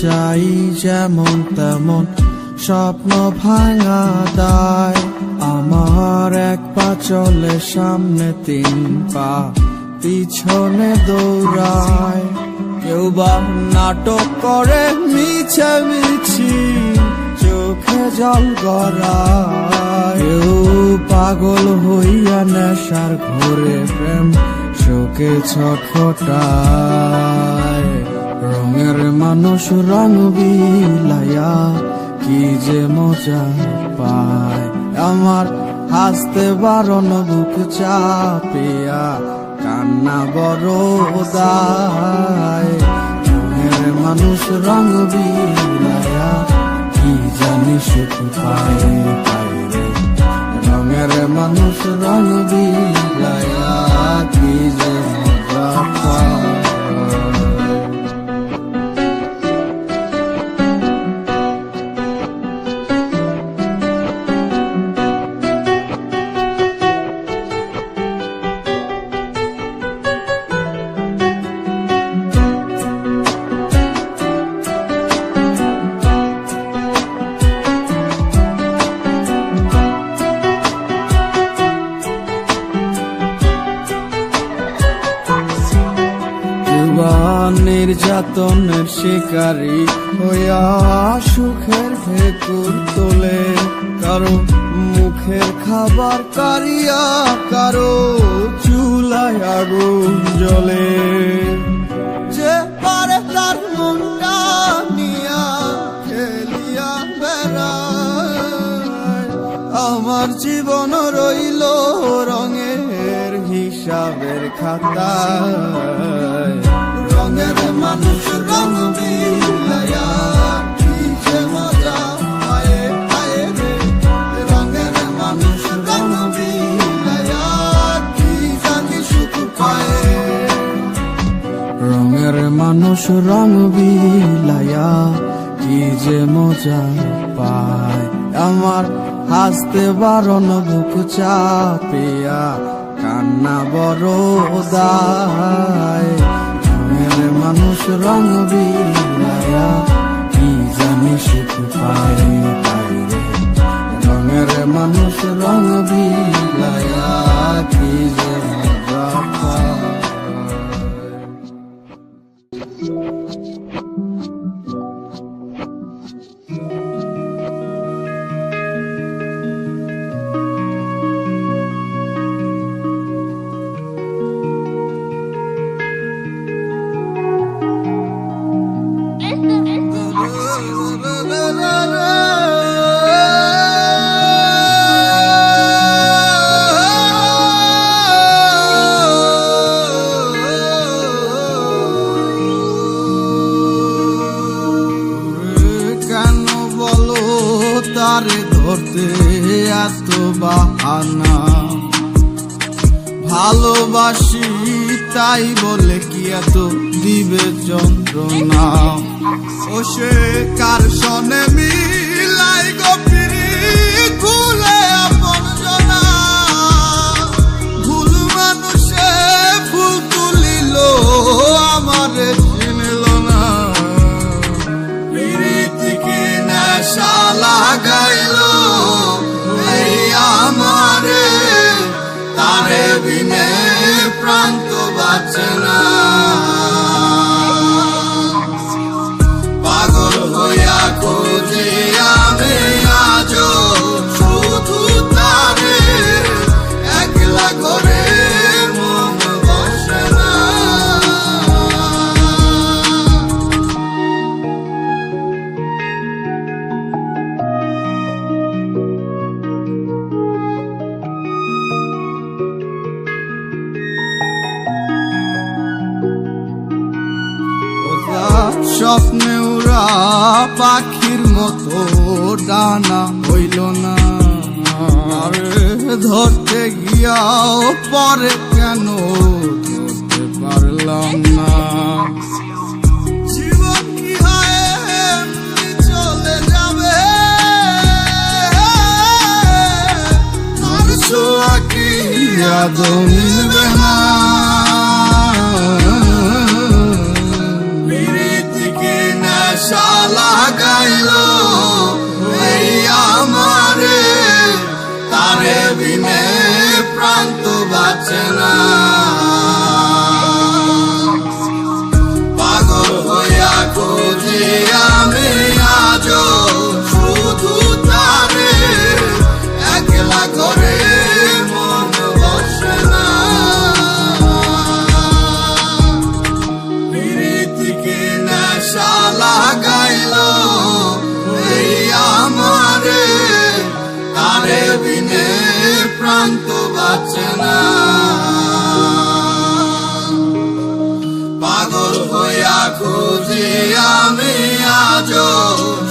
সাজাই যেমন তেমন স্বপ্ন ভাঙা দায়। আমার এক পা চলে, সামনে তিন পা পিছনে দৌড়ায়। কেউ বা নাটক করে, মিছে মিছি চোখে জল গড়ায়। পাগল হইয়া নেশার ঘোরে প্রেম শোকে ছটফটায়। মানুষ রং বিলায়া, কি যে মজা পায়। আমার হাসতে বারণ বুক চাপিয়া, কান্না বড় মানুষ রং বিলায়া, কি জানি সুখ পায় রঙের মানুষ রং বিলায়া, কি যে মজা পায়। শিকারী হইয়া সুখের ভেকুর তোলে। কারও মুখের খাবার কারিয়া কারও চুলায় আগুন জ্বলে। যে পারে তার নিয়া খেলিয়া বেড়ায়। আমার জীবন রইল রঙের হিসাবের খাতায়। মানুষ রং বিলায়া, কি যে মজা পায়। আমার হাসতে বারণ বুক চাপিয়া, কান্না বড় দায় মানুষ রং বিলায়া, কি জানি সুখ পায় রঙের মানুষ রং বিলায়া, কি তাই বলে কি এত দিবে যন্ত্রণা ও সে কার সনে মিলাই Yeah. ধরতে গিয়াও পরে কেন ধরতে পারলাম না। আদৌ মিলবে না। প্রীতিকে নেশা বাঁচে না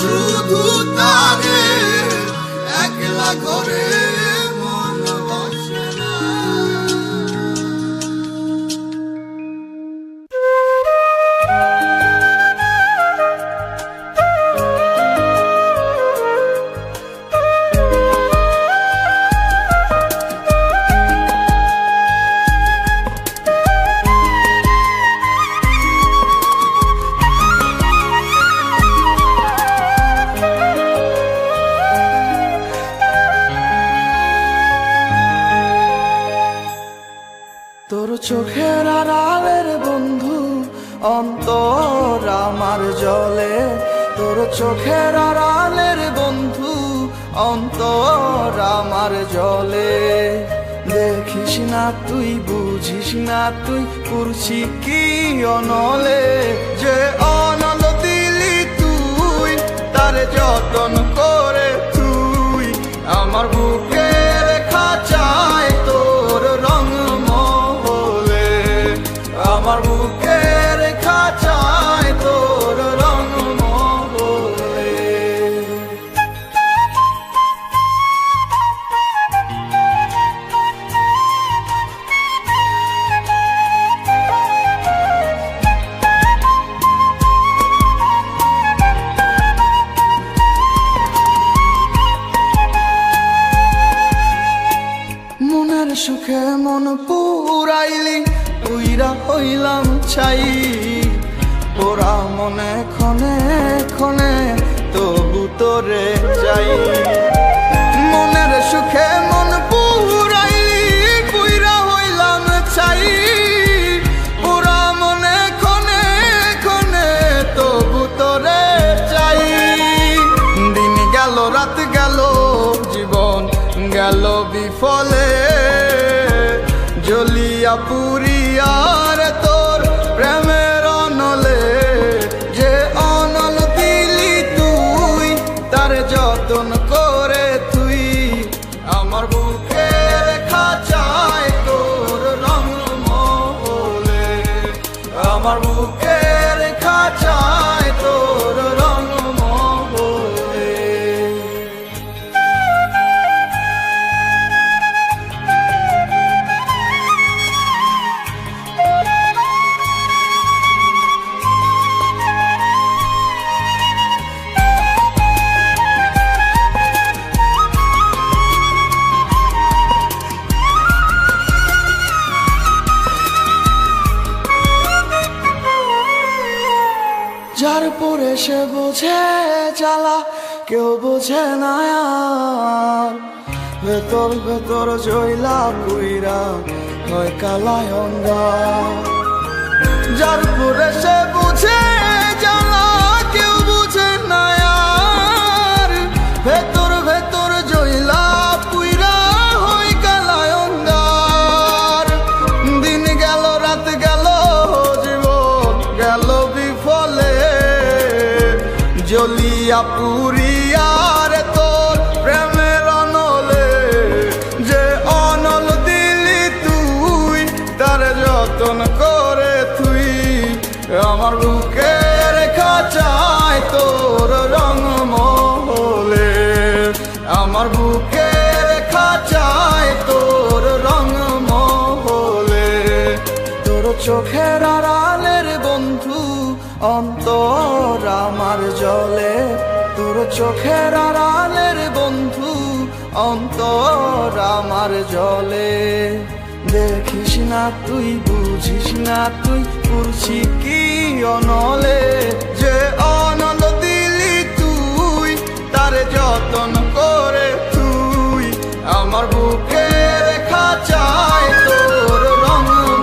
শুধু তারে একলা করে অন্তর আমার জলে। দেখিস না তুই, বুঝিস না তুই করছি কি অনলে? যে অনল দিলি তুই, তার যতন করে তুই, আমার বুকের সুখে মন পুরাইলি উইরা হইলাম চাই। ওরা মনে ক্ষণে ক্ষণে তবু তোরে যাই মনের সুখে বোঝে না আর ভেতর ভেতর জইলা কুইরা হয় কালায় অঙ্গার অন্তর আমার জলে, তোর চোখের আড়ালের বন্ধু অন্তর আমার জলে। দেখিস না তুই, বুঝিস না তুই করছি কি অনলে? যে অনল দিলি তুই, তার যতন করে তুই। আমার বুকের খাঁচায় তোর কেউ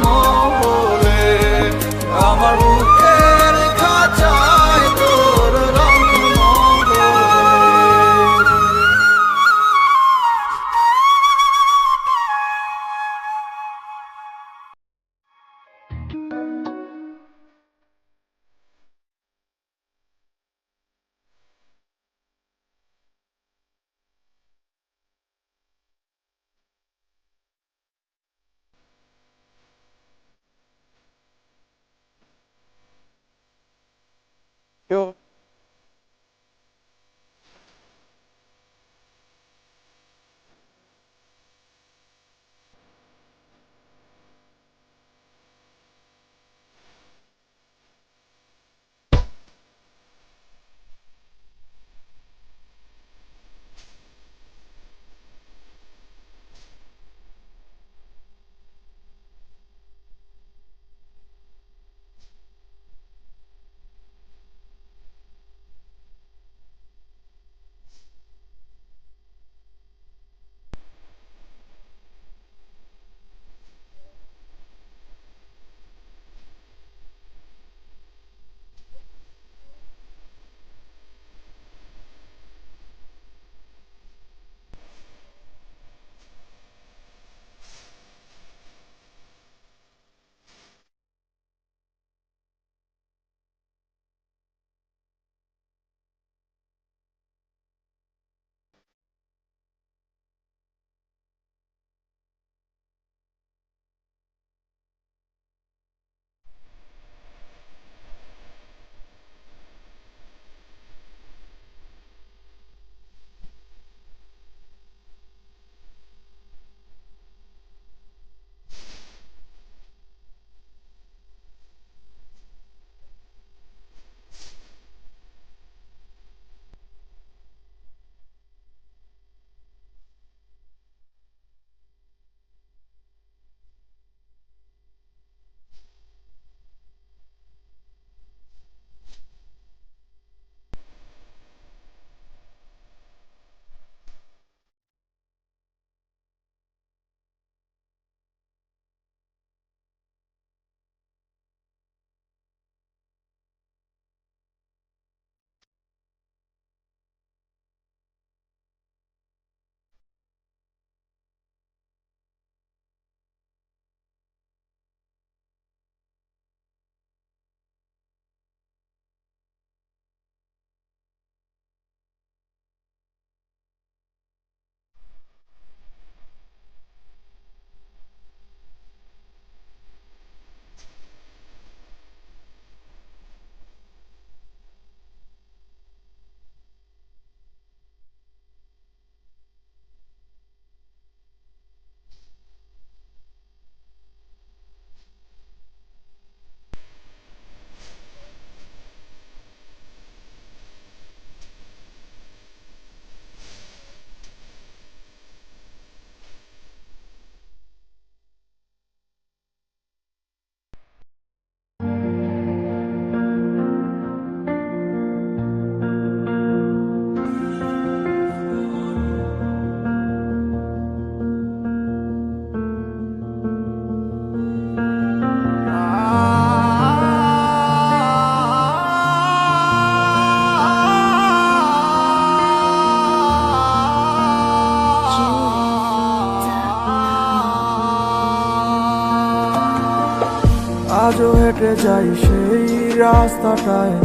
যাই সেই রাস্তাটায়,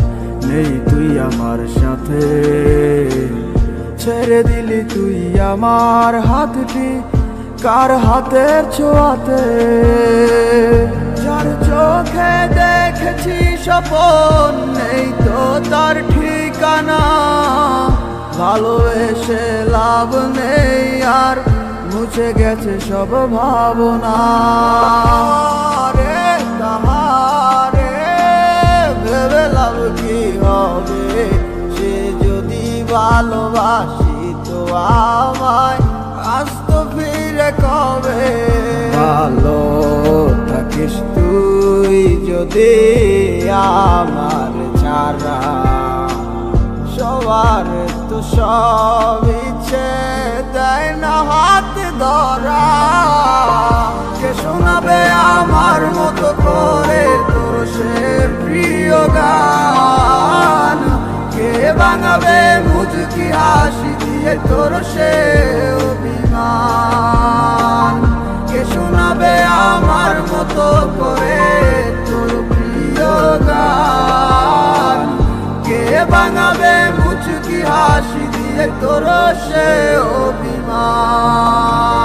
নেই তুই আমার সাথে। ছেড়ে দিলি তুই আমার হাতটি, কার হাতের ছোঁয়াতে? যার চোখে দেখেছি স্বপন, নেই তো তার ঠিকানা। ভালোবেসে লাভ নেই আর মুছে গেছে সব ভাবনা। রে ভালোবাসি তো আমায় আসত ফিরে কবে? ভালো থাকিস তুই যদি আমার ছাড়া। সবার তো সব ইচ্ছে দেয় না হাত ধরা। কে শোনাবে আমার মতো করে তোর সে প্রিয় গান? বাঙাবে মুচকি হাসি দিয়ে তোর সে অভিমান। কে শোনাবে আমার মতো করে তোর প্রিয় কে বাঙাবে মুচকি হাসি দিয়ে তোর সে অভিমান?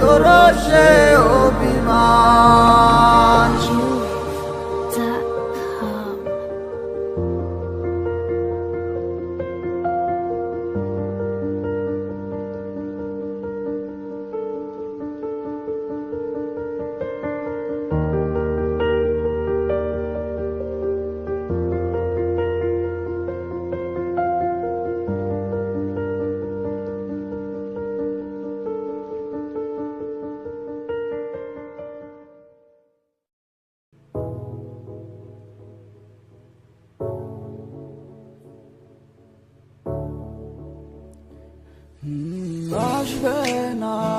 দিয়ে তোর আসবে না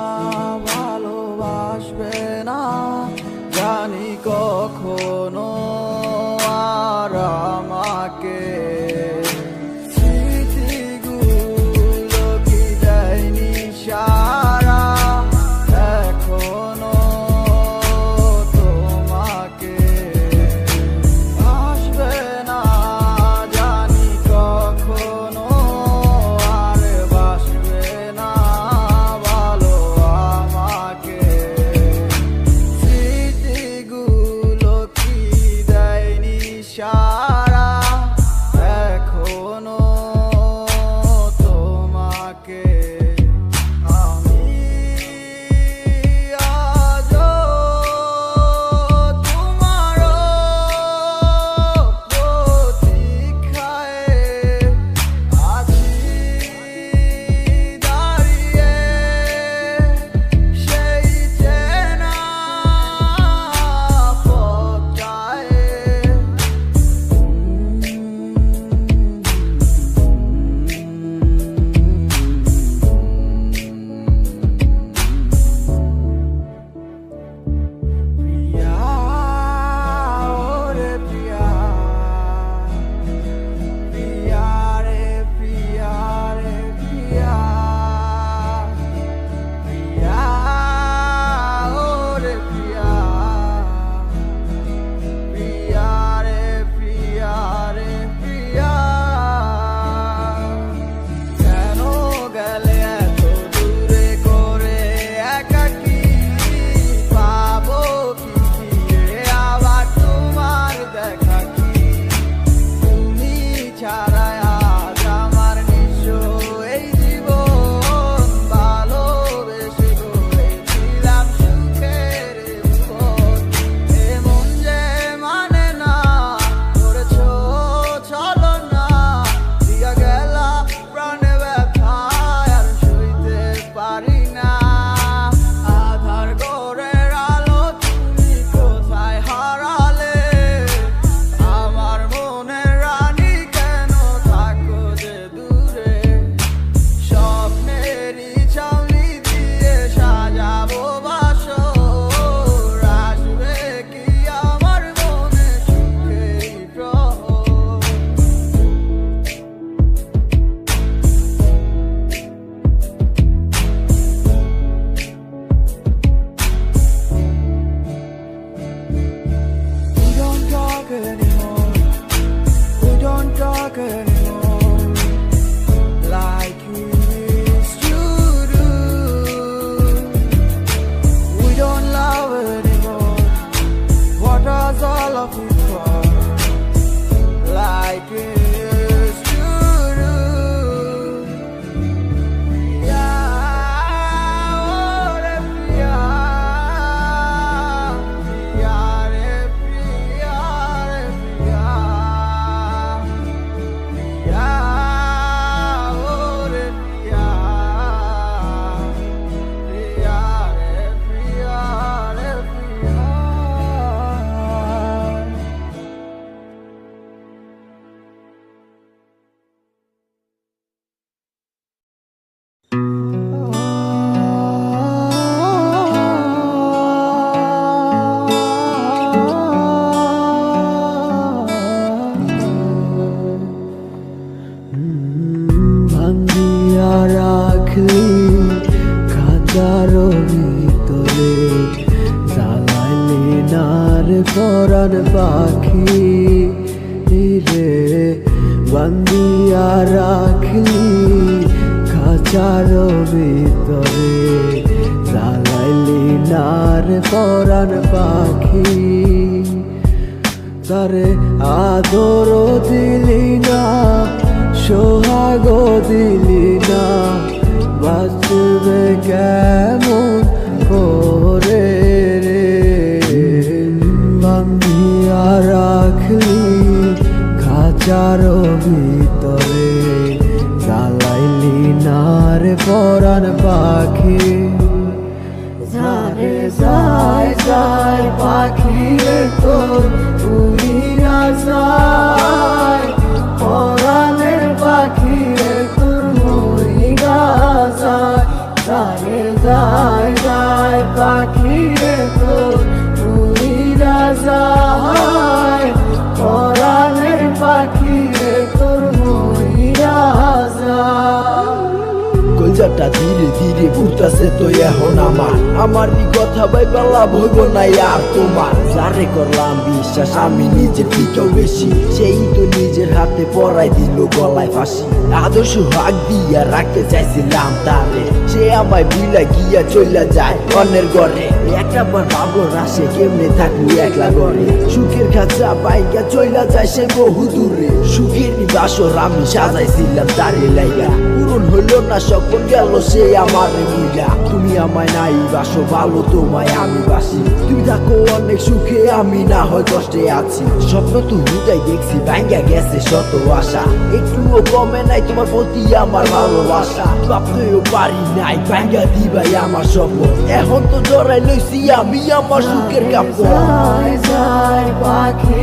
বান্ধিয়া রাখলি, খাঁচার ভিতরে জ্বালাইলি নার পরাণ পাখি। ঝারে যায় যায় পাখি তোর উড়িয়া যায়। পরাণের পাখি তোর মরিয়া যায়। যায় যায় কলজাটা ধীরে ধীরে ঘুরতাছে তো এখন আমার। আমারই কথা ভাই বেলা ভইব না আর তোমার। যারে করলাম বিশ্বাস, আমি নিজের থেকেও বেশি। সেই তো নিজের হাতে পরাই দিল গলায় ফাঁসি। আদর্শ হাক দিয়া রাখতে চাইছিলাম তারে। সে আমায় বিলা গিয়া চইলা যায় অন্যের ঘরে। একটা বার ভাবলো না সে কেমনে থাকব একলা ঘরে। সুখের খাঁচা বাইকা চইলা যায় সে বহু দূরে। সুখের বাসর আমি সাজাইছিলাম তারে লাইগা। হইল না স্বপ্ন গেল সে আমার মিলা তুমি আমায় নাই বাসো, ভালো তোমায় আমি বাসি। তুমি থাকো অনেক সুখে, আমি না হয় কষ্টে আছি। স্বপ্ন তো হুদাই দেখছি ভাঙ্গা গেছে শত আশা। একটুও কমে নাই তোমার প্রতি আমার ভালোবাসা। ভাবতেও পারি নাই ভাঙ্গা দিবাই আমার স্বপ্ন। এখন তো জড়াই লইছি আমি আমার সুখের কাপড়। যায় যায় পাখি